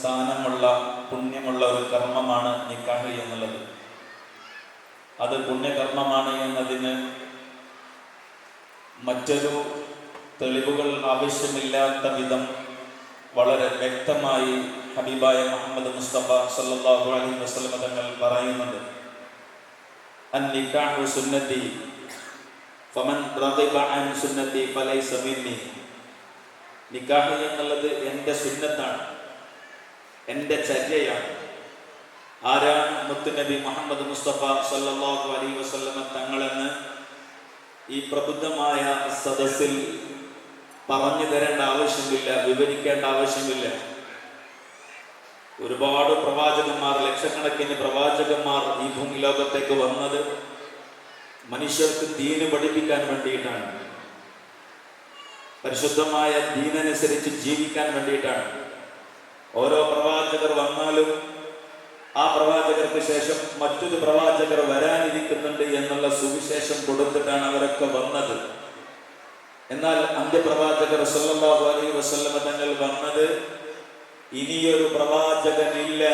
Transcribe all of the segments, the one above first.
സ്ഥാനമുള്ള പുണ്യമുള്ള ഒരു കർമ്മമാണ് നിക്കാഹ് എന്നുള്ളത്. അത് പുണ്യകർമ്മമാണ് എന്നതിന് മറ്റൊരു തെളിവുകൾ ആവശ്യമില്ലാത്ത വിധം വളരെ വ്യക്തമായി ഹബീബായ മുഹമ്മദ് മുസ്തഫ സല്ലല്ലാഹു അലൈഹി വസല്ലം തങ്ങൾ പറയുന്നത് നിക്കാഹു സുന്നത്തി ഫമൻ റദിബ അൻ സുന്നതി ഫലൈസ മിന്നി. നിക്കാഹ് എന്നുള്ളത് എന്റെ സുന്നത്താണ്. എന്റെ ചര്യയാണ്. ആരാണ് മുത്തുനബി മുഹമ്മദ് മുസ്തഫ സല്ലാഹു അലൈഹി വസ്ലമ തങ്ങളെന്ന് ഈ പ്രബുദ്ധമായ സദസ്സിൽ പറഞ്ഞു തരേണ്ട ആവശ്യമില്ല വിവരിക്കേണ്ട ആവശ്യമില്ല. ഒരുപാട് പ്രവാചകന്മാർ ലക്ഷക്കണക്കിന് പ്രവാചകന്മാർ ഈ ഭൂമി ലോകത്തേക്ക് വന്നത് മനുഷ്യർക്ക് ദീന് പഠിപ്പിക്കാൻ വേണ്ടിയിട്ടാണ്. പരിശുദ്ധമായ ദീനനുസരിച്ച് ജീവിക്കാൻ വേണ്ടിയിട്ടാണ്. ഓരോ പ്രവാചകർ വന്നാലും ആ പ്രവാചകർക്ക് ശേഷം മറ്റൊരു പ്രവാചകർ വരാനിരിക്കുന്നുണ്ട് എന്നുള്ള സുവിശേഷം കൊടുത്തിട്ടാണ് അവരൊക്കെ വന്നത്. എന്നാൽ അന്ത്യപ്രവാചകർ സല്ലല്ലാഹു അലൈഹി വസല്ലമ തങ്ങൾ വന്നത് ഇനിയൊരു പ്രവാചകനില്ല.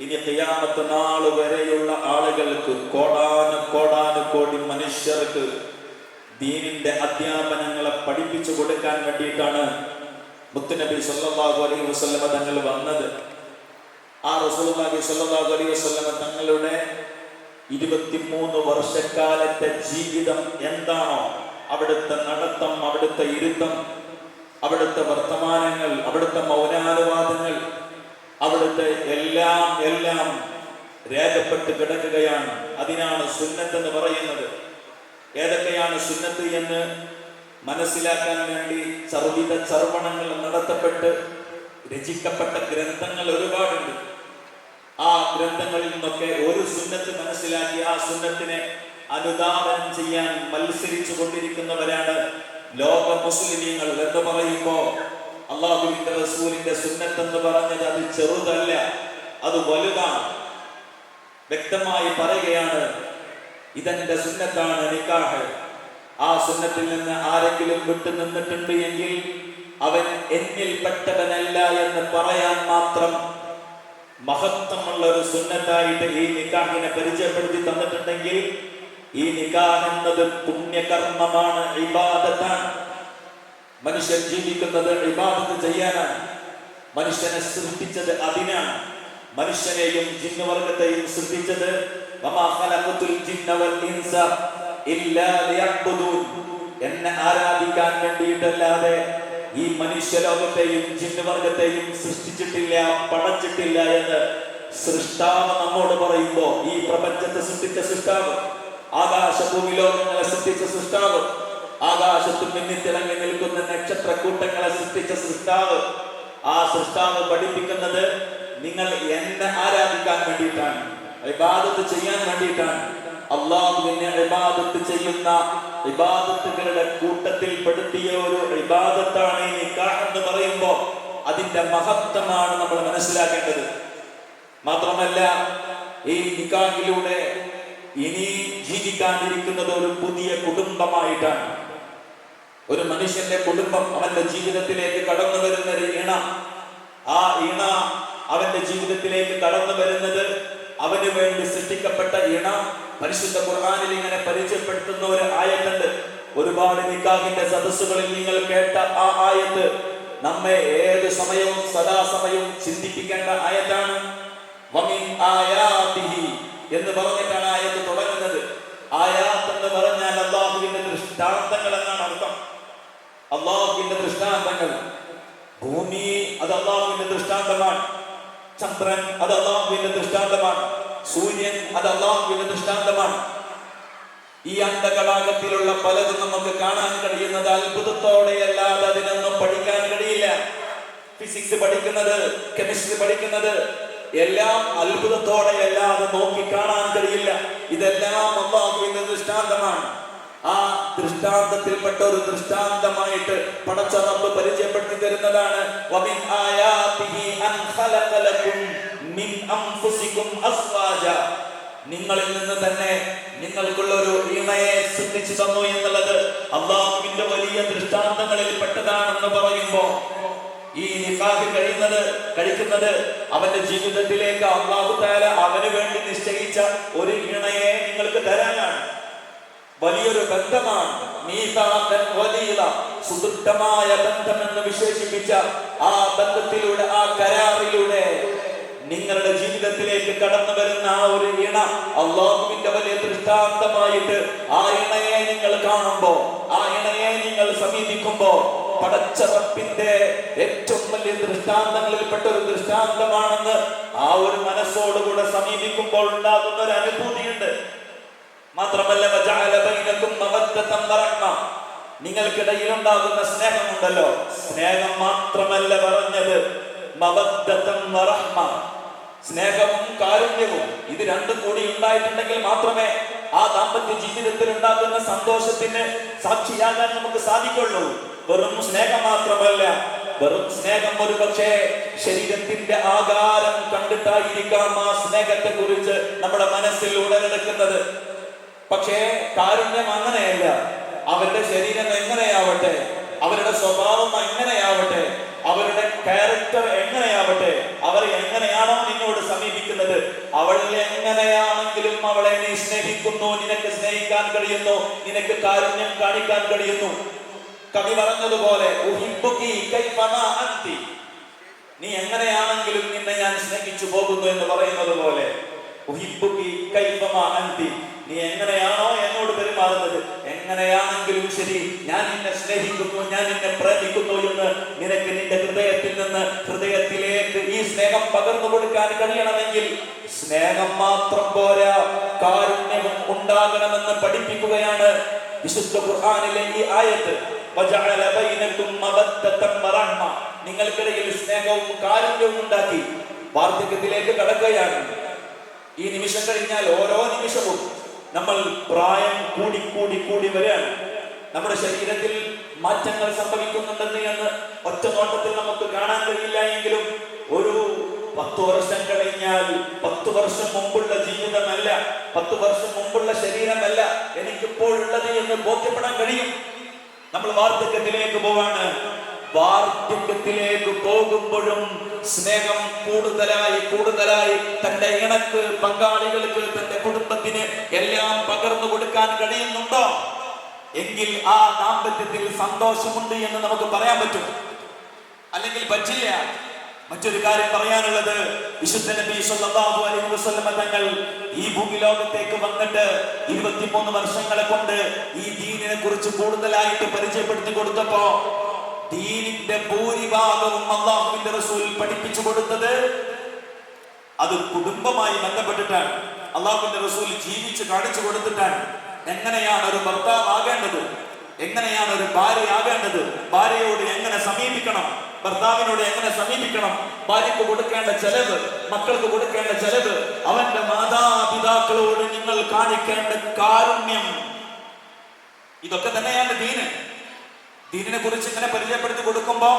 ഇനി ഖിയാമത്ത് നാൾ വരെയുള്ള ആളുകൾക്ക് കോടാനു കോടാനു കോടി മനുഷ്യർക്ക് ദീനിന്റെ അധ്യാപനങ്ങളെ പഠിപ്പിച്ചു കൊടുക്കാൻ വേണ്ടിയിട്ടാണ് മുത്തുനബി സല്ലല്ലാഹു അലൈഹി വസല്ലമ തങ്ങൾ വന്നത്. ആ റസൂലുള്ളാഹി സല്ലാഹു അലൈഹി വസല്ലമ തങ്ങളുടെ ഇരുപത്തിമൂന്ന് വർഷക്കാലത്തെ ജീവിതം എന്താണോ അവിടുത്തെ നടത്തം അവിടുത്തെ ഇരുത്തം അവിടുത്തെ വർത്തമാനങ്ങൾ അവിടുത്തെ മൗനാനുവാദങ്ങൾ അവിടുത്തെ എല്ലാം എല്ലാം രേഖപ്പെട്ട് കിടക്കുകയാണ്. അതിനാണ് സുന്നത്ത് എന്ന് പറയുന്നത്. ഏതൊക്കെയാണ് സുന്നത്ത് എന്ന് മനസ്സിലാക്കാൻ വേണ്ടി ചർവിത ചർവണങ്ങൾ നടത്തപ്പെട്ട് രചിക്കപ്പെട്ട ഗ്രന്ഥങ്ങൾ ഒരുപാടുണ്ട്. ആ ഗ്രന്ഥങ്ങളിൽ നിന്നൊക്കെ ഒരു സുന്നത്ത് മനസ്സിലാക്കി ആ സുന്നത്തിനെ അനുദാപനം ചെയ്യാൻ മത്സരിച്ചു കൊണ്ടിരിക്കുന്നവരാണ് ലോക മുസ്ലിമീങ്ങൾ എന്ന് പറയുമ്പോ അള്ളാഹുവിന്റെ റസൂലിന്റെ സുന്നത്ത് എന്ന് പറഞ്ഞത് അത് ചെറുതല്ല അത് വലുതാണ്. വ്യക്തമായി പറയുകയാണ് ഇതെന്റെ സുന്നത്താണ് നിക്കാഹ്. ആ സുന്നത്തിൽ നിന്ന് ആരെങ്കിലും വിട്ടു നിന്നിട്ടുണ്ട് എങ്കിൽ അവൻ എന്നിൽപ്പെട്ടവനല്ല എന്ന് പറയാൻ മാത്രം മഹത്വമുള്ള ഒരു സുന്നത്തായിട്ട് ഈ നിക്കാഹിനെ പരിചയപ്പെടുത്തി തന്നിട്ടുണ്ടെങ്കിൽ ഈ നിക്കാഹ് എന്നത് പുണ്യകർമ്മമാണ് ഇബാദത്താണ്. മനുഷ്യൻ ജീവിക്കുന്നത് ഇബാദത്ത് ചെയ്യാനാണ്. മനുഷ്യനെ സൃഷ്ടിച്ചത് അതിനാണ്. മനുഷ്യനെയും ജിന്നവർഗത്തെയും സൃഷ്ടിച്ചത്. വമാ ഖലഖത്തുൽ ജിന്ന വൽ ഇൻസ. എന്നെ ആരാധിക്കാൻ വേണ്ടിയിട്ടല്ലാതെ ഈ മനുഷ്യലോകത്തെയും ജിന്നുവർഗത്തെയും സൃഷ്ടിച്ചിട്ടില്ല പടച്ചിട്ടില്ല എന്ന് സൃഷ്ടാവ് നമ്മോട് പറയുമ്പോ ഈ പ്രപഞ്ചത്തെ സൃഷ്ടിച്ച സൃഷ്ടാവ് ആകാശഭൂമി ലോകങ്ങളെ സൃഷ്ടിച്ച സൃഷ്ടാവ് ആകാശത്ത് മിന്നിത്തിളങ്ങി നിൽക്കുന്ന നക്ഷത്ര കൂട്ടങ്ങളെ സൃഷ്ടിച്ച സൃഷ്ടാവ് ആ സൃഷ്ടാവ് പഠിപ്പിക്കുന്നത് നിങ്ങൾ എന്നെ ആരാധിക്കാൻ വേണ്ടിയിട്ടാണ് ഇബാദത്ത് ചെയ്യാൻ വേണ്ടിയിട്ടാണ്. അള്ളാഹുവിനെ ഇബാദത്ത് ചെയ്യുന്ന ഇബാദത്തുകളുടെ കൂട്ടത്തിൽ പെടുത്തിയ ഒരു ഇബാദത്താണ് ഈ നിക്കാഹ് എന്ന് പറയുമ്പോൾ അതിന്റെ മഹത്വമാണ് നമ്മൾ മനസ്സിലാക്കേണ്ടത്. മാത്രമല്ല ഈ നിക്കാഹിലൂടെ ഇനി ജീവിക്കാനിരിക്കുന്നത് ഒരു പുതിയ കുടുംബമായിട്ടാണ്. ഒരു മനുഷ്യന്റെ കുടുംബം അവന്റെ ജീവിതത്തിലേക്ക് കടന്നു വരുന്ന ഒരു ഇണ. ആ ഇണ അവന്റെ ജീവിതത്തിലേക്ക് കടന്നു വരുന്നത് അവന് വേണ്ടി സൃഷ്ടിക്കപ്പെട്ട ഇണ പരിശുദ്ധ ഖുർആാനിൽ ഇങ്ങനെ പരിചയപ്പെടുത്തുന്ന ഒരു ആയത്തുണ്ട്. ഒരുപാട് നിക്കാഹിന്റെ സദസ്സുകളിൽ നിങ്ങൾ കേട്ട ആ ആയത്ത്. നമ്മെ ഏത് സമയവും സദാസമയവും ചിന്തിപ്പിക്കേണ്ട ആയത്താണ്. എന്ന് പറഞ്ഞിട്ടാണ് ആയത്ത് തുടങ്ങുന്നത്. ആയാത്ത് എന്ന് പറഞ്ഞാൽ അള്ളാഹുവിന്റെ ദൃഷ്ടാന്തങ്ങൾ എന്നാണ് അർത്ഥം. അള്ളാഹുവിന്റെ ദൃഷ്ടാന്തങ്ങൾ. ഭൂമി അത് അള്ളാഹുവിന്റെ ദൃഷ്ടാന്തമാണ്. ചന്ദ്രൻ അത് അള്ളാഹുവിന്റെ ദൃഷ്ടാന്തമാണ്. സൂര്യൻ അത് അള്ളാഹുവിന്റെ ദൃഷ്ടാന്തമാണ്. ഈ അന്ധകടാകത്തിലുള്ള പലതും നമുക്ക് കാണാൻ കഴിയുന്നത് അത്ഭുതത്തോടെ അല്ലാതെ അതിനൊന്നും പഠിക്കാൻ കഴിയില്ല. ഫിസിക്സ് പഠിക്കുന്നത് കെമിസ്ട്രി പഠിക്കുന്നത് എല്ലാം അത്ഭുതത്തോടെ അല്ലാതെ നോക്കി കാണാൻ കഴിയില്ല. ഇതെല്ലാം അള്ളാഹുവിന്റെ ദൃഷ്ടാന്തമാണ്. ആ ദൃഷ്ടാന്തത്തിൽപ്പെട്ട ഒരു ദൃഷ്ടാന്തമായിട്ട് പടച്ച റബ്ബ് പരിചയപ്പെടുത്തി തരുന്നതാണ്. നിങ്ങളിൽ നിന്ന് തന്നെ നിങ്ങൾക്കുള്ള ഒരു ഇണയെ സൃഷ്ടിച്ചു തന്നു എന്നുള്ളത് അള്ളാഹുവിന്റെ വലിയ ദൃഷ്ടാന്തങ്ങളിൽ പെട്ടതാണെന്ന് പറയുമ്പോ ഈ നിക്കാഹ് കഴിയുന്നത് കഴിക്കുന്നത് അവന്റെ ജീവിതത്തിലേക്ക് അള്ളാഹു താര അവന് വേണ്ടി നിശ്ചയിച്ച ഒരു ഇണയെ നിങ്ങൾക്ക് തരാനാണ്. വലിയൊരു ബന്ധമാണ് സുദൃഢമായ ബന്ധമെന്ന് വിശേഷിപ്പിച്ച ആ ബന്ധത്തിലൂടെ ആ കരാറിലൂടെ നിങ്ങളുടെ ജീവിതത്തിലേക്ക് കടന്നു വരുന്ന ആ ഒരു ഇണ അള്ളാഹുവിന്റെ വലിയ ദൃഷ്ടാന്തമായിട്ട് ആ ഇണയെ നിങ്ങൾ കാണുമ്പോ ആ ഇണയെ നിങ്ങൾ സമീപിക്കുമ്പോ പടച്ചറപ്പിന്റെ ഏറ്റവും വലിയ ദൃഷ്ടാന്തങ്ങളിൽപ്പെട്ട ഒരു ദൃഷ്ടാന്തമാണെന്ന് ആ ഒരു മനസ്സോടുകൂടെ സമീപിക്കുമ്പോൾ ഉണ്ടാകുന്ന ഒരു അനുഭൂതിയുണ്ട്. മാത്രമല്ല നിങ്ങൾക്കിടയിൽ ഉണ്ടാകുന്ന സ്നേഹമുണ്ടല്ലോ? സ്നേഹം മാത്രമല്ല പറഞ്ഞത് മവദ്ദതൻ വറഹ്മ. സ്നേഹവും കാരുണ്യവും ഇത് രണ്ടും കൂടി ഉണ്ടായിട്ടുണ്ടെങ്കിൽ മാത്രമേ ആ ദാമ്പത്യ ജീവിതത്തിൽ ഉണ്ടാകുന്ന സന്തോഷത്തിന് സാക്ഷിയാകാൻ നമുക്ക് സാധിക്കുള്ളൂ. വെറും സ്നേഹം മാത്രമല്ല വെറും സ്നേഹം ഒരു പക്ഷേ ശരീരത്തിന്റെ ആകാരം കണ്ടിട്ടായിരിക്കാം ആ സ്നേഹത്തെ കുറിച്ച് നമ്മുടെ മനസ്സിൽ ഉടലെടുക്കുന്നത്. പക്ഷേ കാരുണ്യം അങ്ങനെയല്ല. അവരുടെ ശരീരം എങ്ങനെയാവട്ടെ അവരുടെ സ്വഭാവം എങ്ങനെയാവട്ടെ അവരുടെ ക്യാരക്ടർ എങ്ങനെയാവട്ടെ അവർ എങ്ങനെയാണോ നിന്നോട് സമീപിക്കുന്നത് അവൾ എങ്ങനെയാണെങ്കിലും അവളെ നീ സ്നേഹിക്കുന്നു നിനക്ക് സ്നേഹിക്കാൻ കഴിയുന്നു നിനക്ക് കാരുണ്യം കാണിക്കാൻ കഴിയുന്നു കവി പറഞ്ഞതുപോലെ. നീ എങ്ങനെയാണെങ്കിലും നിന്നെ ഞാൻ സ്നേഹിച്ചു പോകുന്നു എന്ന് പറയുന്നത് പോലെ അന്തി." നീ എങ്ങനെയാണോ എന്നോട് പെരുമാറുന്നത് എങ്ങനെയാണെങ്കിലും ശരി ഞാൻ നിന്നെ സ്നേഹിക്കുന്നു ഞാൻ നിന്നെ പ്രേമിക്കുന്നു എന്ന് നിനക്ക് നിന്റെ ഹൃദയത്തിൽ നിന്ന് ഹൃദയത്തിലേക്ക് ഈ സ്നേഹം പകർന്നു കൊടുക്കാൻ കഴിയണമെങ്കിൽ സ്നേഹം മാത്രം പോരാ കാരുണ്യവും ഉണ്ടാകണമെന്ന് പഠിപ്പിക്കുകയാണ് വിശുദ്ധ ഖുർആനിലെ ഈ ആയത്ത്. നിങ്ങൾക്കിടയിൽ സ്നേഹവും കാരുണ്യവും ഉണ്ടാക്കി വാർദ്ധക്യത്തിലേക്ക് കടക്കുകയാണ് ഈ നിമിഷം കഴിഞ്ഞാൽ ഓരോ നിമിഷവും നമ്മൾ പ്രായം കൂടി കൂടി കൂടി വരികയാണ് നമ്മുടെ ശരീരത്തിൽ മാറ്റങ്ങൾ സംഭവിക്കുന്നുണ്ടെന്ന് എന്ന് ഒറ്റ നോട്ടത്തിൽ നമുക്ക് കാണാൻ കഴിയില്ല എങ്കിലും ഒരു പത്ത് വർഷം കഴിഞ്ഞാൽ പത്ത് വർഷം മുമ്പുള്ള ജീവിതമല്ല പത്ത് വർഷം മുമ്പുള്ള ശരീരമല്ല എനിക്കിപ്പോഴുള്ളത് എന്ന് ബോധ്യപ്പെടാൻ കഴിയും. നമ്മൾ വാർദ്ധക്യത്തിലേക്ക് പോവാണ്. വാർദ്ധക്യത്തിലേക്ക് പോകുമ്പോഴും സ്നേഹം കൂടുതലായി കൂടുതലായി തന്റെ ഇണക്ക് പങ്കാളികൾക്ക് തന്റെ കുടുംബത്തിന് എല്ലാം പകർന്നു കൊടുക്കാൻ കഴിയുന്നുണ്ടോ? എങ്കിൽ ആ ദാമ്പത്യത്തിൽ സന്തോഷമുണ്ട് എന്ന് നമുക്ക് പറയാൻ പറ്റും. അല്ലെങ്കിൽ പറ്റില്ല. മറ്റൊരു കാര്യം പറയാനുള്ളത് വിശുദ്ധ നബി സല്ലല്ലാഹു അലൈഹി വസല്ലമ തങ്ങൾ ഈ ഭൂമി ലോകത്തേക്ക് വന്നിട്ട് 23 വർഷങ്ങളെ കൊണ്ട് ഈ ദീനിനെ കുറിച്ച് കൂടുതലായിട്ട് പരിചയപ്പെടുത്തി കൊടുത്തപ്പോ ദീനിന്റെ ഭൂരിഭാഗവും അള്ളാഹുവിന്റെ റസൂൽ പഠിപ്പിച്ചു കൊടുത്തത് അത് കുടുംബമായി ബന്ധപ്പെട്ടിട്ടാണ്. അള്ളാഹുവിന്റെ റസൂൽ ജീവിച്ച് കാണിച്ചു കൊടുത്തിട്ടാണ്. എങ്ങനെയാണ് ഒരു ഭർത്താവ് ആകേണ്ടത്? എങ്ങനെയാണ് ഒരു ഭാര്യ ആകേണ്ടത്? ഭാര്യയോട് എങ്ങനെ സമീപിക്കണം? ഭർത്താവിനോട് എങ്ങനെ സമീപിക്കണം? ഭാര്യക്ക് കൊടുക്കേണ്ട ചെലവ് മക്കൾക്ക് കൊടുക്കേണ്ട ചെലവ് അവന്റെ മാതാപിതാക്കളോട് നിങ്ങൾ കാണിക്കേണ്ട കാരുണ്യം. ഇതൊക്കെ തന്നെയാണ് ദീന്. ദീനിനെ കുറിച്ച് ഇങ്ങനെ പരിചയപ്പെടുത്തി കൊടുക്കുമ്പോൾ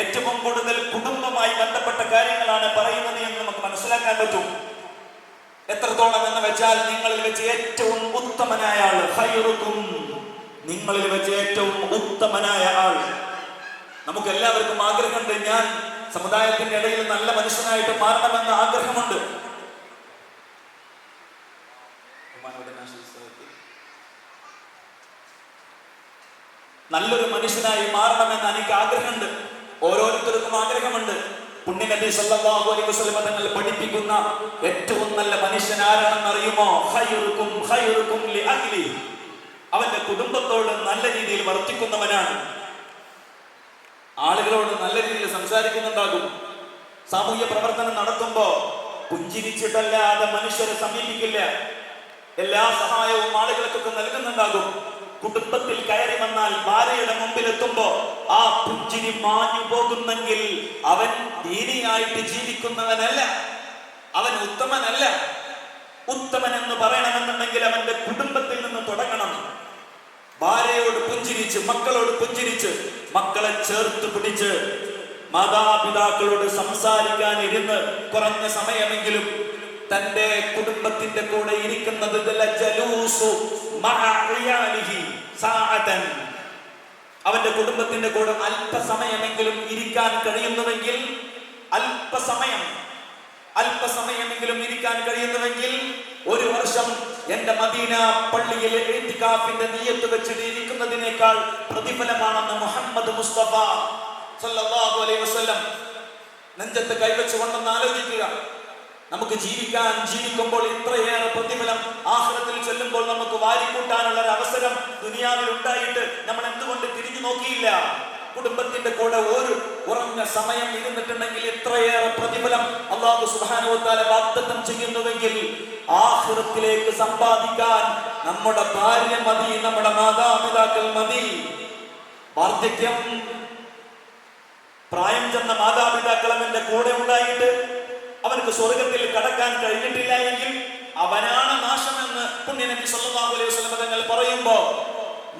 ഏറ്റവും കൂടുതൽ കുടുംബമായി ബന്ധപ്പെട്ട കാര്യങ്ങളാണ് പറയുന്നത് എന്ന് നമുക്ക് മനസ്സിലാക്കാൻ പറ്റും. എത്രത്തോളം എന്ന് വെച്ചാൽ നിങ്ങളിൽ വെച്ച് ഏറ്റവും ഉത്തമനായ ആൾ ഹൈറുക്കും. നിങ്ങളിൽ വെച്ച് ഏറ്റവും ഉത്തമനായ ആൾ. നമുക്ക് എല്ലാവർക്കും ആഗ്രഹമുണ്ട് ഞാൻ സമുദായത്തിന്റെ ഇടയിൽ നല്ല മനുഷ്യനായിട്ട് മാറണമെന്ന് ആഗ്രഹമുണ്ട്. നല്ലൊരു മനുഷ്യനായി മാറണമെന്ന് എനിക്ക് ആഗ്രഹമുണ്ട്. ഓരോരുത്തർക്കും ആഗ്രഹമുണ്ട്. പുണ്യനബി സല്ലല്ലാഹു അലൈഹി വസല്ലം തങ്ങൾ പഠിപ്പിക്കുന്ന ഏറ്റവും നല്ല മനുഷ്യൻ ആരാണെന്ന് അറിയുമോ? ഖൈറുക്കും ഖൈറുക്കും ലി അഹ്ലി. അവന്റെ കുടുംബത്തോട് നല്ല രീതിയിൽ വർത്തിക്കുന്നവനാണ്. ആളുകളോട് നല്ല രീതിയിൽ സംസാരിക്കുന്നുണ്ടാകും. സാമൂഹ്യ പ്രവർത്തനം നടത്തുമ്പോ പുഞ്ചിരിച്ചിട്ടല്ലാതെ മനുഷ്യരെ സമീപിക്കില്ല. എല്ലാ സഹായവും ആളുകൾക്കൊക്കെ നൽകുന്നുണ്ടാകും. കുടുംബത്തിൽ കയറി വന്നാൽ ഭാര്യയുടെ മുമ്പിൽ എത്തുമ്പോ ആ പുഞ്ചിരി മാഞ്ഞു പോകുന്നെങ്കിൽ അവൻ ദീനിയായിട്ട് ജീവിക്കുന്നവനല്ല അവൻ ഉത്തമനല്ല ഉത്തമൻ എന്ന് പറയണമെന്നുണ്ടെങ്കിൽ അവന്റെ കുടുംബത്തിൽ നിന്ന് തുടങ്ങണം ഭാര്യയോട് പുഞ്ചിരിച്ച് മക്കളോട് പുഞ്ചിരിച്ച് മക്കളെ ചേർത്ത് പിടിച്ച് മാതാപിതാക്കളോട് സംസാരിക്കാൻ ഇരുന്ന് കുറഞ്ഞ സമയമെങ്കിലും തന്റെ കുടുംബത്തിന്റെ കൂടെ ഇരിക്കുന്നത് ജലൂസു. അവന്റെ കുടുംബത്തിന്റെ കൂടെ അല്പസമയമെങ്കിലും ഇരിക്കാൻ കഴിയുന്നുവെങ്കിൽ അല്പസമയം അല്പസമയമെങ്കിലും ഇരിക്കാൻ കഴിയുന്നുവെങ്കിൽ ഒരു വർഷം എന്റെ മദീന പള്ളിയിൽ എഴുത്തിക്കാപ്പിന്റെ നീയത്ത് വെച്ചിട്ട് ഇരിക്കുന്നതിനേക്കാൾ പ്രതിഫലമാണെന്ന് മുഹമ്മദ് മുസ്തഫ സല്ലല്ലാഹു അലൈഹി വസല്ലം നെഞ്ചത്ത് കൈവച്ചുകൊണ്ടെന്ന് ആലോചിക്കുക. നമുക്ക് ജീവിക്കാൻ ജീവിക്കുമ്പോൾ ഇത്രയേറെ പ്രതിഫലം ആഹ്ലത്തിൽ ചെല്ലുമ്പോൾ നമുക്ക് വാരിക്കൂട്ടാനുള്ള ഒരു അവസരം ദുനിയാവിൽ ഉണ്ടായിട്ട് നമ്മൾ എന്തുകൊണ്ട് തിരിഞ്ഞു നോക്കിയില്ല? കുടുംബത്തിന്റെ കൂടെ ഒരു ഉറഞ്ഞ സമയം ഇരുന്നിട്ടുണ്ടെങ്കിൽ ഇത്രയേറെ പ്രതിഫലം അള്ളാഹു സുഹാനുവത്താലെ വാഗ്ദത്തം ചെയ്യുന്നുവെങ്കിൽ ആഹ്ലത്തിലേക്ക് സമ്പാദിക്കാൻ നമ്മുടെ ഭാര്യ മതി നമ്മുടെ മാതാപിതാക്കൾ മതി. വാർദ്ധക്യം പ്രായം ചെന്ന മാതാപിതാക്കൾ അവന്റെ കൂടെ ഉണ്ടായിട്ട് അവനക്ക് സ്വർഗത്തിൽ കടക്കാൻ കഴിഞ്ഞിട്ടില്ല എങ്കിൽ അവനാണ് നാശമെന്ന് പുണ്യനബി സല്ലല്ലാഹു അലൈഹി വസല്ലം തങ്ങൾ പറയുമ്പോൾ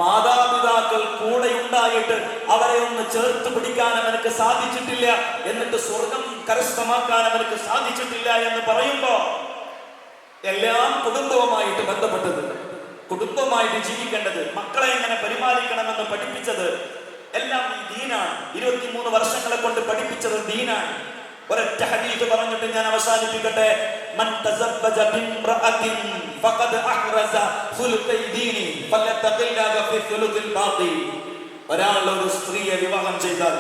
മാതാപിതാക്കൾ കൂടെ ഉണ്ടായിട്ട് അവരെ ഒന്ന് ചേർത്ത് പിടിക്കാൻ അവനക്ക് സാധിച്ചിട്ടില്ല. എന്നിട്ട് സ്വർഗം കരസ്ഥമാക്കാൻ അവനക്ക് സാധിച്ചിട്ടില്ല എന്ന് പറയുമ്പോ എല്ലാം കുടുംബവുമായിട്ട് ബന്ധപ്പെട്ടത് കുടുംബമായിട്ട് ജീവിക്കേണ്ടത് മക്കളെ എങ്ങനെ പരിപാലിക്കണമെന്ന് പഠിപ്പിച്ചത് എല്ലാം ഈ ദീനാണ്. ഇരുപത്തിമൂന്ന് വർഷങ്ങളെ കൊണ്ട് പഠിപ്പിച്ചത് ദീനാണ്. ഒരൊറ്റ ഹദീസ് പറഞ്ഞിട്ട് ഞാൻ അവസാനിപ്പിക്കട്ടെ. മൻ തസബ്ബജ ബിംറഅതിൻ ഫഖദ് അഹ്റസ സുലുത്തൈ ദീനി ഫലതഖില്ലാഹ ഫി സുലുത്തിൽ ബാഖി ഒരാൾ ഒരു സ്ത്രീയെ വിവാഹം ചെയ്താൽ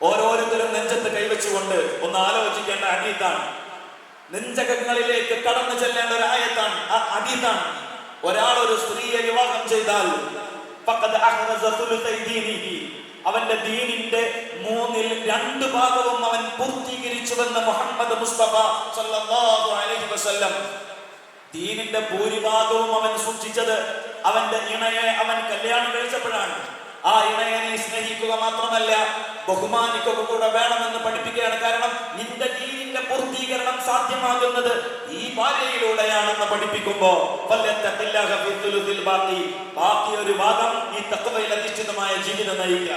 ഓരോരുത്തരും നെഞ്ചത്ത് കൈവച്ചുകൊണ്ട് ഒന്ന് ആലോചിക്കേണ്ട അടീത്താണ് നെഞ്ചകങ്ങളിലേക്ക് കടന്നു ചെല്ലേണ്ട ഒരു ആയത്താണ് ആ അടീതാണ് ഒരാൾ ഒരു സ്ത്രീയെ വിവാഹം ചെയ്താൽ ഫഖദ് അഹ്റസ ദീനിഹി അവന്റെ ദീനിന്റെ മൂന്നിൽ രണ്ട് ഭാഗവും അവൻ പൂർത്തീകരിച്ചുവെന്ന് മുഹമ്മദ് മുസ്തഫ സല്ലല്ലാഹു അലൈഹി വസല്ലം. ദീനിന്റെ ഭൂരിഭാഗവും അവൻ സൂക്ഷിച്ചത് അവന്റെ ഇണയെ അവൻ കല്യാണം കഴിച്ചപ്പോഴാണ്. ആ ഇണയെ സ്നേഹിക്കുക മാത്രമല്ല ബഹുമാനിക്കുക കൂടെ വേണമെന്ന് പഠിപ്പിക്കുകയാണ് കാരണം നിന്റെ ദീനിന്റെ പൂർത്തീകരണം സാധ്യമാകുന്നത് ഈ ഭാര്യയിലൂടെയാണെന്ന് പഠിപ്പിക്കുമ്പോ ബാക്കി ഒരു ഭാഗം ഈ തത്വയിൽ അധിഷ്ഠിതമായ ജീവിതം നയിക്കുക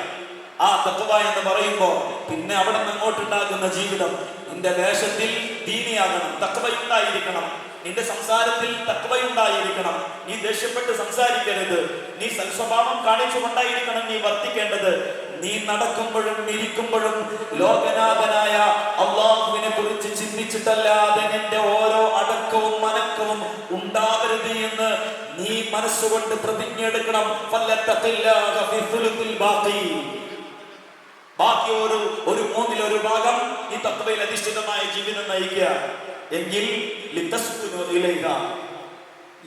ആ തത്വ എന്ന് പറയുമ്പോ പിന്നെ അവിടെ നിന്ന് ജീവിതം? നിന്റെ വേഷത്തിൽ ദീനിയാകണം തത്വയുണ്ടായിരിക്കണം നിന്റെ സംസാരത്തിൽ തത്വയുണ്ടായിരിക്കണം നീ ദേഷ്യപ്പെട്ട് സംസാരിക്കരുത്. നീ സൽസ്വഭാവം കാണിച്ചുകൊണ്ടായിരിക്കണം നീ വർത്തിക്കേണ്ടത്. നീ നടക്കുമ്പോഴും ഇരിക്കുമ്പോഴും ലോകനാഥനായ അള്ളാഹുവിനെ കുറിച്ച് ചിന്തിച്ചിട്ടല്ലാതെ നിന്റെ ഓരോ അടക്കവും മനക്കവും ഉണ്ടാവരുത് എന്ന് നീ മനസ്സുകൊണ്ട് പ്രതിജ്ഞ എടുക്കണം. ബാഖി. ബാക്കി ഒരു ഒരു മൂന്നിൽ ഒരു ഭാഗം ഈ തത്വയിൽ അധിഷ്ഠിതമായ ജീവിതം നയിക്കുക. എങ്കിൽ.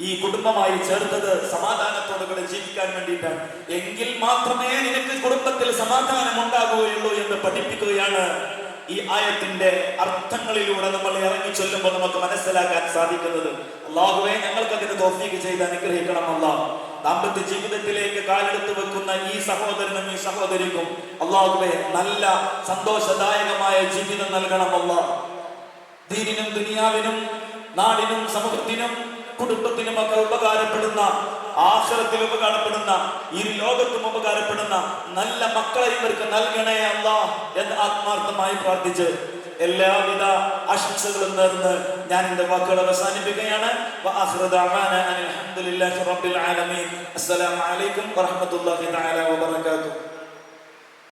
ഈ കുടുംബമായി ചേർത്തത് സമാധാനത്തോടെ കൂടെ ജീവിക്കാൻ വേണ്ടിയിട്ടാണ്. എങ്കിൽ മാത്രമേ നിനക്ക് കുടുംബത്തിൽ സമാധാനം ഉണ്ടാകുകയുള്ളൂ എന്ന് പഠിപ്പിക്കുകയാണ് ഈ ആയത്തിന്റെ അർത്ഥങ്ങളിലൂടെ നമ്മൾ ഇറങ്ങി ചൊല്ലുമ്പോൾ നമുക്ക് മനസ്സിലാക്കാൻ സാധിക്കുന്നത്. അള്ളാഹുവെ ഞങ്ങൾക്ക് അതിന് തോഫീക്ക് ചെയ്ത് അനുഗ്രഹിക്കണം അള്ളാഹ് ദാമ്പത്യ ജീവിതത്തിലേക്ക് കാലെടുത്ത് വെക്കുന്ന ഈ സഹോദരനും ഈ സഹോദരിക്കും അള്ളാഹുവെ നല്ല സന്തോഷദായകമായ ജീവിതം നൽകണം അള്ളാഹ് ദീനിനും ദുനിയാവിനും നാടിനും സമൂഹത്തിനും കുടുംബത്തിനും ഒക്കെ ഉപകാരപ്പെടുന്ന ആശ്രത്തിൽ ഉപകാരപ്പെടുന്ന ഈ ലോകത്തും ഉപകാരപ്പെടുന്ന നല്ല മക്കളെ ഇവർക്ക് നൽകണേ അല്ല എന്ന് ആത്മാർത്ഥമായി പ്രാർത്ഥിച്ച് എല്ലാവിധ ആശംസകളും നേർന്ന് ഞാൻ എന്റെ വാക്കുകൾ അവസാനിപ്പിക്കുകയാണ്. അസ്സലാമു അലൈക്കും വറഹ്മത്തുള്ളാഹി തആല വബറകാതുഹു.